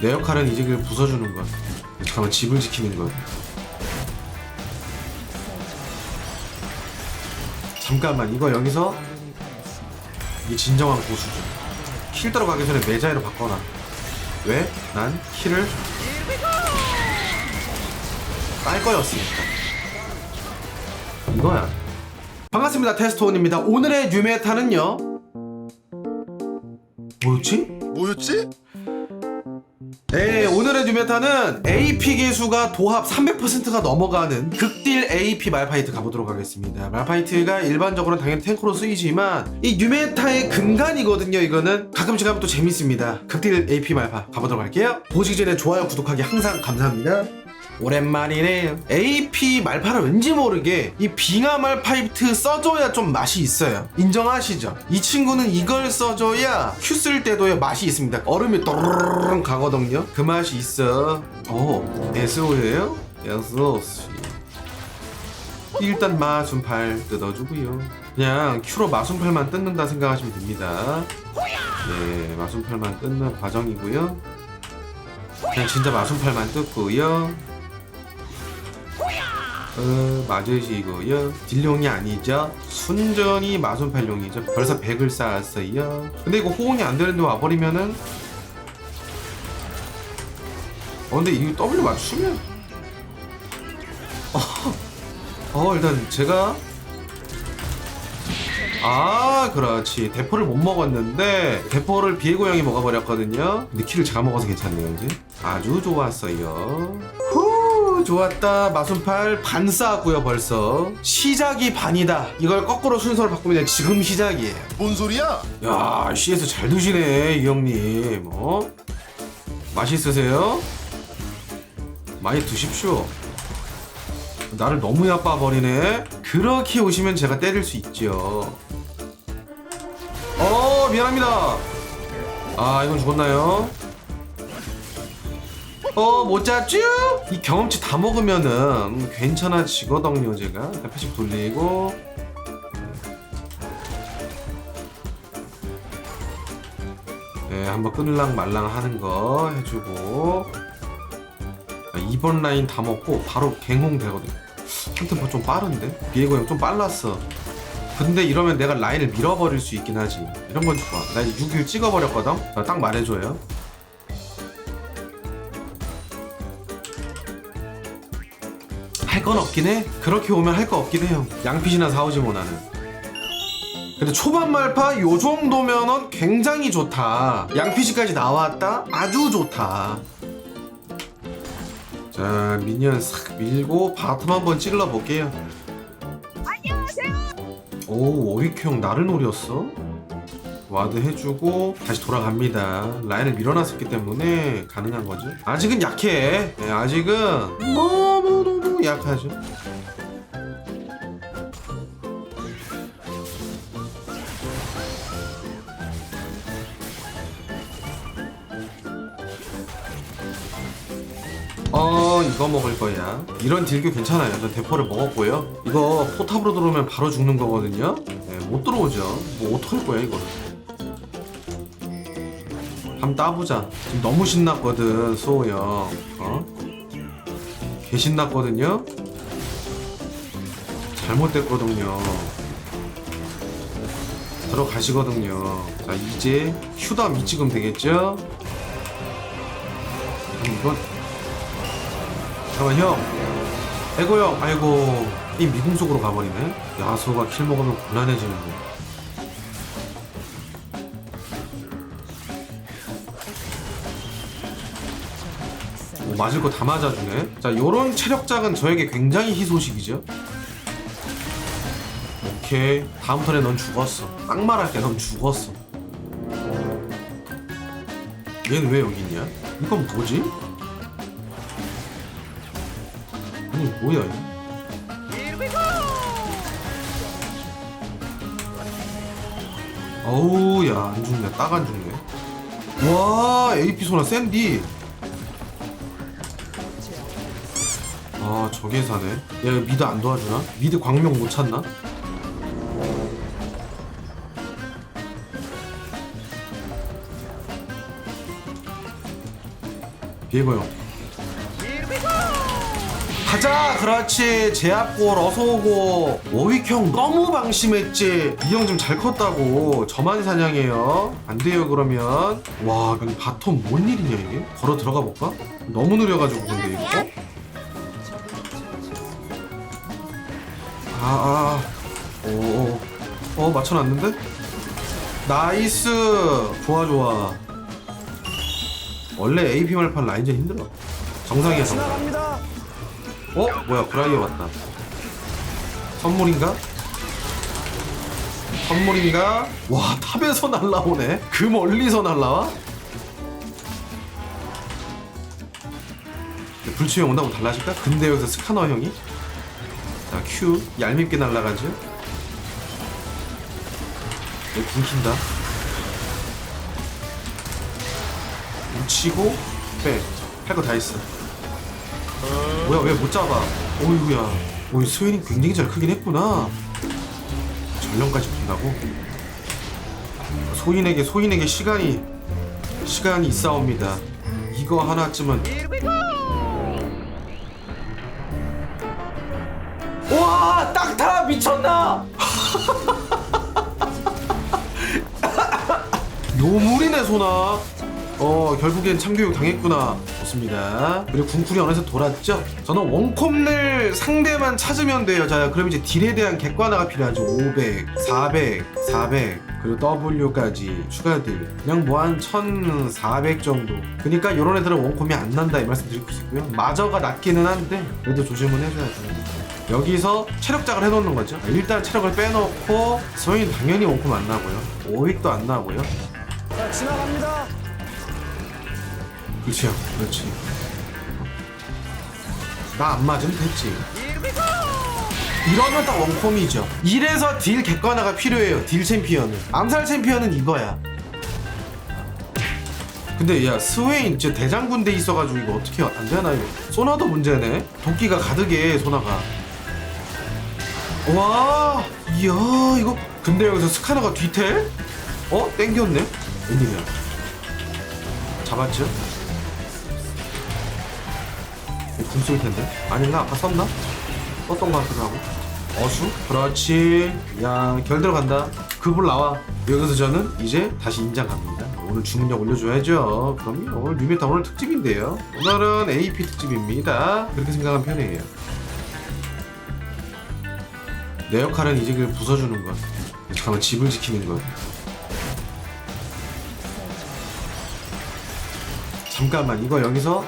내 역할은 이제 그걸 부숴주는 것 잠깐만 집을 지키는 것 잠깐만 이거 여기서 이게 진정한 고수죠. 킬 들어가기 전에 매자이로 바꿔놔. 왜? 난 킬을 딸 거였으니까. 이거야. 반갑습니다 테스트온입니다. 오늘의 뉴메타는요? 뭐였지? 뭐였지? 네, 오늘의 뉴메타는 AP 개수가 도합 300%가 넘어가는 극딜 AP 말파이트 가보도록 하겠습니다. 말파이트가 일반적으로는 당연히 탱크로 쓰이지만 이 뉴메타의 근간이거든요. 이거는 가끔씩 하면 또 재밌습니다. 극딜 AP 말파 가보도록 할게요. 보시기 전에 좋아요, 구독하기 항상 감사합니다. 오랜만이네요. AP 말파를 왠지 모르게 이 빙하 말파이트 써줘야 좀 맛이 있어요. 인정하시죠? 이 친구는 이걸 써줘야 큐 쓸 때도 맛이 있습니다. 얼음이 또르르르 가거든요. 그 맛이 있어. 오, SO예요? SO. 일단 마순팔 뜯어주고요. 그냥 큐로 마순팔만 뜯는다 생각하시면 됩니다. 네, 마순팔만 뜯는 과정이고요. 그냥 진짜 마순팔만 뜯고요. 어, 맞으시고요. 딜용이 아니죠. 순전히 마순팔용이죠. 벌써 100을 쌓았어요. 근데 이거 호응이 안 되는데 와버리면은 어 근데 이거 W 맞추면 어, 어 일단 제가 아 그렇지 대포를 못 먹었는데 대포를 비에고 형이 먹어버렸거든요 근데 키를 제가 먹어서 괜찮네요 이제 아주 좋았어요 후 좋았다. 마순팔 반 쌓았고요 벌써. 시작이 반이다. 이걸 거꾸로 순서를 바꾸면 지금 시작이에요. 뭔 소리야? 야 CS 잘 드시네 이 형님. 어? 맛있으세요? 많이 드십시오. 나를 너무 야빠버리네. 그렇게 오시면 제가 때릴 수 있죠. 어 미안합니다. 아 이건 죽었나요? 어못 잡죠? 이 경험치 다 먹으면은 괜찮아지거든요 제가. 일단 패식 돌리고. 네, 한번 끊을랑 말랑 하는 거 해주고. 아, 2번 라인 다 먹고 바로 갱홍 되거든. 한 템포 좀 빠른데? 비에고 형 좀 빨랐어. 근데 이러면 내가 라인을 밀어버릴 수 있긴 하지. 이런 건 좋아. 나 이제 6일 찍어버렸거든? 자, 딱 말해줘요 건 없긴 해 그렇게 오면 할 거 없긴 해요 양피지나 사오지 뭐 나는 근데 초반 말파 요 정도면은 굉장히 좋다. 양피지까지 나왔다? 아주 좋다. 자, 미니언 싹 밀고 바텀 한번 찔러 볼게요. 오, 오비큐 형 나를 노렸어? 와드 해주고 다시 돌아갑니다. 라인을 밀어놨었기 때문에 가능한 거죠. 아직은 약해. 네, 아직은 너무 너무 약하죠. 어 이거 먹을 거야. 이런 딜교 괜찮아요. 전 대포를 먹었고요. 이거 포탑으로 들어오면 바로 죽는 거거든요. 네, 못 들어오죠. 뭐 어떡할 거야 이거를 한번 따보자. 지금 너무 신났거든 수호 형. 어? 개 신났거든요? 잘못됐거든요. 들어가시거든요. 자 이제 휴담 이 찍으면 되겠죠? 이건 잠깐만 형. 에고 형. 아이고 이 미궁 속으로 가버리네. 야수가 킬 먹으면 곤란해지는데 맞을 거 다 맞아주네. 자 요런 체력작은 저에게 굉장히 희소식이죠. 오케이. 다음 턴에 넌 죽었어. 딱 말할게. 넌 죽었어. 얘는 왜 여기 있냐? 이건 뭐지? 아니 뭐야 이거? 어우 야안 죽네. 딱 안 죽네. 와 AP 소나 샌디 아 저게 사네. 야 미드 안 도와주나? 미드 광명 못 찾나? 비에고요 가자! 그렇지. 제압골 어서오고. 워윅형 너무 방심했지. 이 형 좀 잘 컸다고. 저만 사냥해요. 안돼요 그러면. 와 바텀 뭔 일이냐 이게? 걸어 들어가 볼까? 너무 느려가지고 근데 이거 아 아 오, 어 맞춰놨는데? 나이스 좋아 좋아 원래 AP 말판 라인전 힘들어 정상이야 정상 지나갑니다. 어? 뭐야 브라이어 왔다 선물인가? 선물인가? 와 탑에서 날라오네 그 멀리서 날라와? 불치형 온다고 달라질까? 근데 여기서 스카너 형이 자 Q 얄밉게 날라가죠? 얘 굶긴다. 묻히고 빼 할 거 다 있어. 뭐야 왜 못 잡아? 어이구야. 어이 스웨인이 굉장히 잘 크긴 했구나. 전령까지 본다고? 소인에게 소인에게 시간이 시간이 있사옵니다. 이거 하나쯤은 와 딱타 미쳤나? 요물이네 소나. 어 결국엔 참교육 당했구나. 좋습니다. 그리고 궁쿨이 어느새 돌았죠? 저는 원콤을 상대만 찾으면 돼요 자 그럼 이제 딜에 대한 객관화가 필요하죠. 500 400 400 그리고 W까지 추가딜 그냥 뭐 한 1400 정도. 그러니까 요런 애들은 원콤이 안 난다 이 말씀 드리고 싶고요. 마저가 낮기는 한데 그래도 조심은 해줘야죠 여기서 체력작을 해놓는 거죠. 일단 체력을 빼놓고 소인 당연히 원콤 안 나고요. 오익도 안 나고요. 자, 지나갑니다. 그렇죠. 그렇지 나 안 맞으면 됐지. 이러면 딱 원콤이죠. 이래서 딜 객관화가 필요해요 딜 챔피언은. 암살 챔피언은 이거야. 근데 야 스웨인 저 대장군대 있어가지고 이거 어떻게 안 되나 이거 소나도 문제네. 도끼가 가득해 소나가 와 이야 이거 근데 여기서 스카너가 뒤텔? 어? 땡겼네? 웬일이야. 잡았죠? 궁쓸 텐데? 아닌가 아까 썼나? 썼던 것 같기도 하고? 어수? 그렇지. 야 결 들어간다. 그불 나와. 여기서 저는 이제 다시 인장 갑니다. 오늘 주문력 올려줘야죠. 그럼요. 오늘 뉴메타 오늘 특집인데요. 오늘은 AP 특집입니다. 그렇게 생각하면 편해요 내 역할은 이제 그걸 부숴주는 것 잠깐만 집을 지키는 것 잠깐만 이거 여기서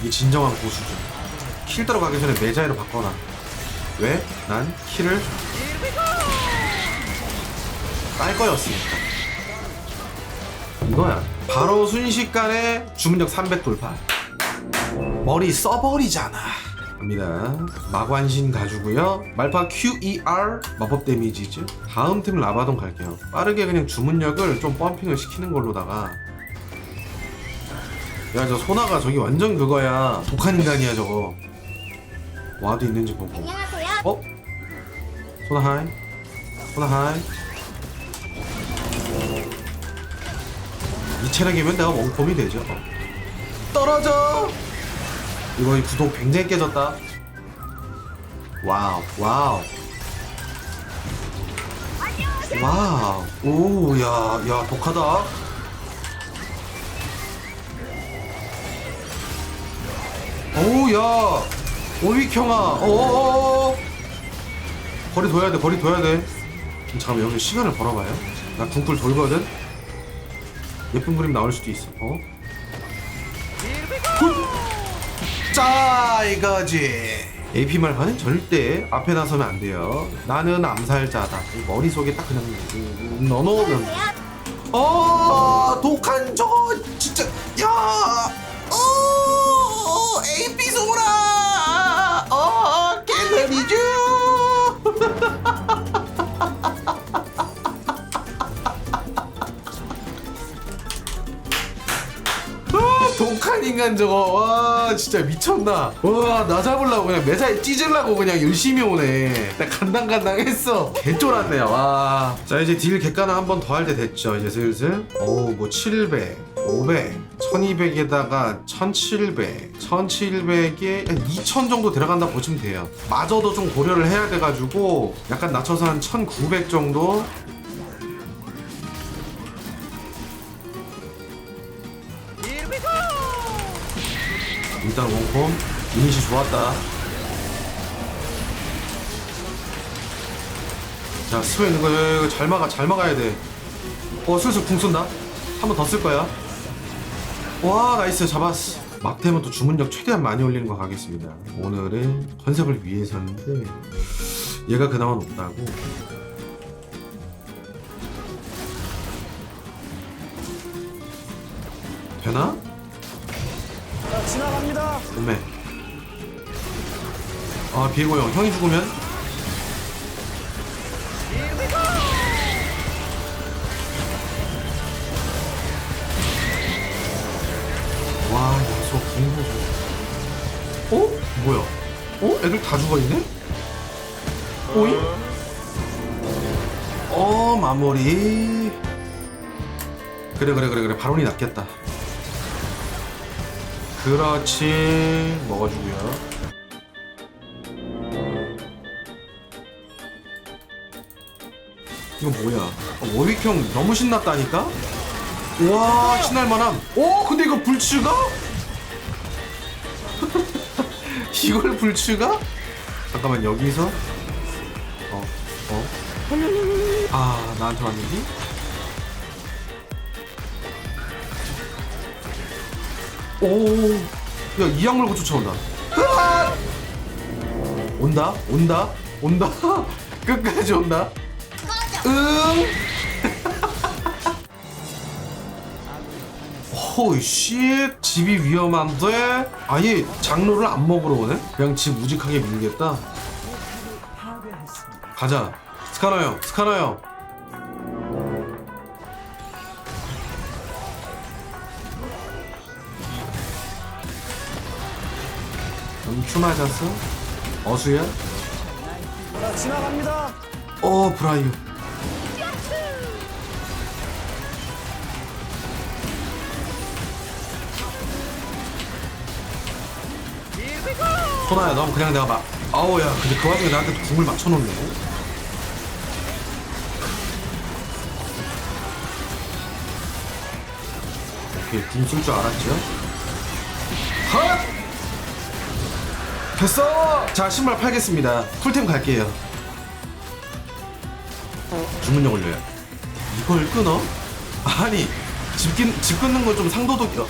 이게 진정한 고수죠. 킬 들어가기 전에 매자이로 바꿔놔. 왜? 난 킬을 딸 거였으니까. 이거야. 바로 순식간에 주문력 300 돌파. 머리 써버리잖아. 갑니다. 마관신 가주고요. 말파 QER 마법 데미지죠. 다음 템 라바돈 갈게요. 빠르게 그냥 주문력을 좀 펌핑을 시키는 걸로다가 야 저 소나가 저기 완전 그거야 독한 인간이야 저거 와도 있는지 보고 안녕하세요. 어? 소나 하이 소나 하이 이 체력이면 내가 원콤이 되죠 어. 떨어져 이거 이 구독 굉장히 깨졌다. 와우 와우. 와우. 오 야 야 독하다. 오 야. 오익형아. 어어어 거리 둬야 돼 거리 둬야 돼. 잠깐만 여기서 시간을 벌어봐요. 나 궁풀 돌거든. 예쁜 그림 나올 수도 있어. 어? 굿! 짜 이거지. AP 말파는 절대 앞에 나서면 안 돼요. 나는 암살자다. 머릿속에 딱 그냥 음, 넣어놓으면. 어 독한 저거 진짜 야! 어, AP 소라! 어 갤러리죠 아, 독한 인간 저거. 와 진짜 미쳤나. 와 나 잡으려고 그냥 매사에 찢으려고 그냥 열심히 오네. 나 간당간당 했어. 개쫄았네요 와자 이제 딜 객가나 한 번 더 할 때 됐죠 이제 슬슬. 어우 뭐 700 500 1200에다가 1700 1700에 2000 정도 들어간다 보시면 돼요. 마저도 좀 고려를 해야 돼가지고 약간 낮춰서 한 1900 정도 일단 원콤 이니시 좋았다. 자 이거, 이거, 이거 잘 막아 잘 막아야 돼어 슬슬 궁 쏜다? 한 번 더 쓸 거야? 와 나이스 잡았어. 막템은 또 주문력 최대한 많이 올리는 거 가겠습니다. 오늘은 컨셉을 위해서인데 얘가 그나마 높다고. 되나? 자, 지나갑니다. 음메 아 비에고 형 형이 죽으면 와 여기서 궁금해 어? 뭐야? 어? 애들 다 죽어있네? 오잉? 어 마무리 그래 그래 그래 그래 바론이 낫겠다 그렇지 먹어주고요 이거 뭐야 어, 워윅형 너무 신났다니까 와 신날만함 오 근데 이거 불츠가? 이걸 불츠가? 잠깐만 여기서 어? 어? 아 나한테 왔는데? 오, 야, 이 약물고 쫓아온다. 온다, 온다, 온다. 끝까지 온다. 응. 호이 씨 집이 위험한데? 아예 장로를 안 먹으러 오네? 그냥 집 우직하게 밀겠다. 가자. 스카너 형 스카너 형 음추 맞았어? 어수야? 자, 지나갑니다. 어 브라이어 소나야 넌 그냥 내가 막 아우 야 근데 그 와중에 나한테 궁을 맞춰놓네 오케이 궁쓸 줄 알았죠? 됐어! 자 신발 팔겠습니다. 풀템 갈게요. 주문력 올려요. 이걸 끊어? 아니 집, 끊, 집 끊는 건 좀 상도덕이야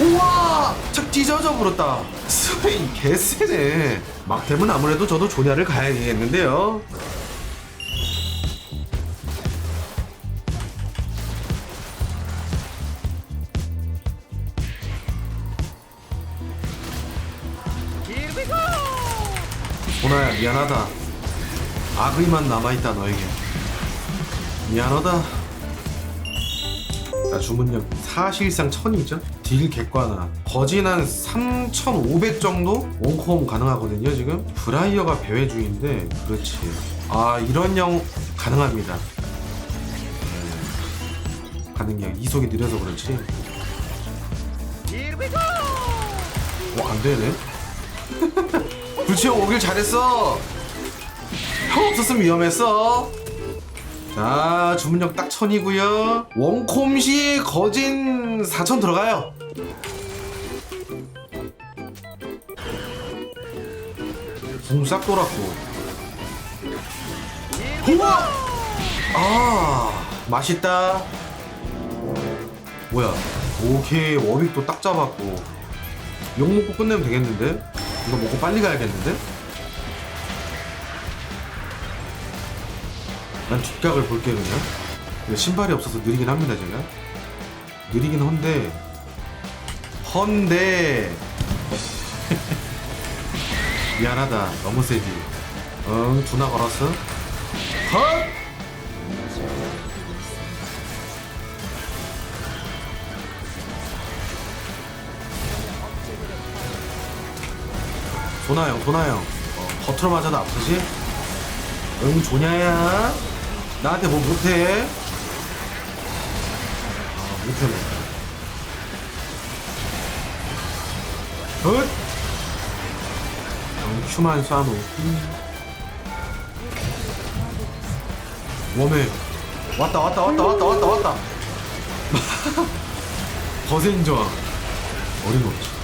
우와! 착 찢어져 버렸다. 스웨인 개쎄네. 막템은 아무래도 저도 조냐를 가야겠는데요 미안하다. 악의만 남아있다 너에게. 미안하다. 자 주문력 사실상 1000이죠? 딜 객관화. 거진 한 3500 정도? 원콤 가능하거든요 지금? 브라이어가 배회 중인데 그렇지. 아 이런 형 가능합니다. 음, 가능해 이속이 느려서 그렇지. 어 안 되네 불치형 오길 잘했어. 형 없었으면 위험했어. 자 주문력 딱 천이고요. 원콤시 거진 4천 들어가요. 붕싹 돌았고. 우와 아 맛있다. 뭐야 오케이. 워빅도 딱 잡았고. 욕 먹고 끝내면 되겠는데 이거 먹고 빨리 가야겠는데? 난 뒷각을 볼게 그냥 신발이 없어서 느리긴 합니다 제가. 느리긴 헌데. 헌데! 미안하다. 너무 세지. 응 두나 걸었어? 헛 도나형 도나형 어, 겉으로 맞아도 아프지? 응 조냐야 나한테 뭐 못해? 아, 못해. 굿! 어, 큐만 쏴놓고. 웜에. 왔다, 왔다, 왔다, 왔다, 왔다, 왔다. 거센 저항. 어림없지.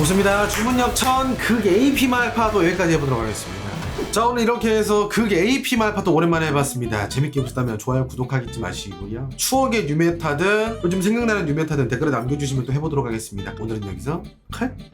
좋습니다. 주문력 1000, 극 AP 말파도 여기까지 해보도록 하겠습니다. 자, 오늘 이렇게 해서 극 AP 말파도 오랜만에 해봤습니다. 재밌게 보셨다면 좋아요, 구독하기 잊지 마시고요. 추억의 뉴메타든, 요즘 생각나는 뉴메타든 댓글에 남겨주시면 또 해보도록 하겠습니다. 오늘은 여기서 칼!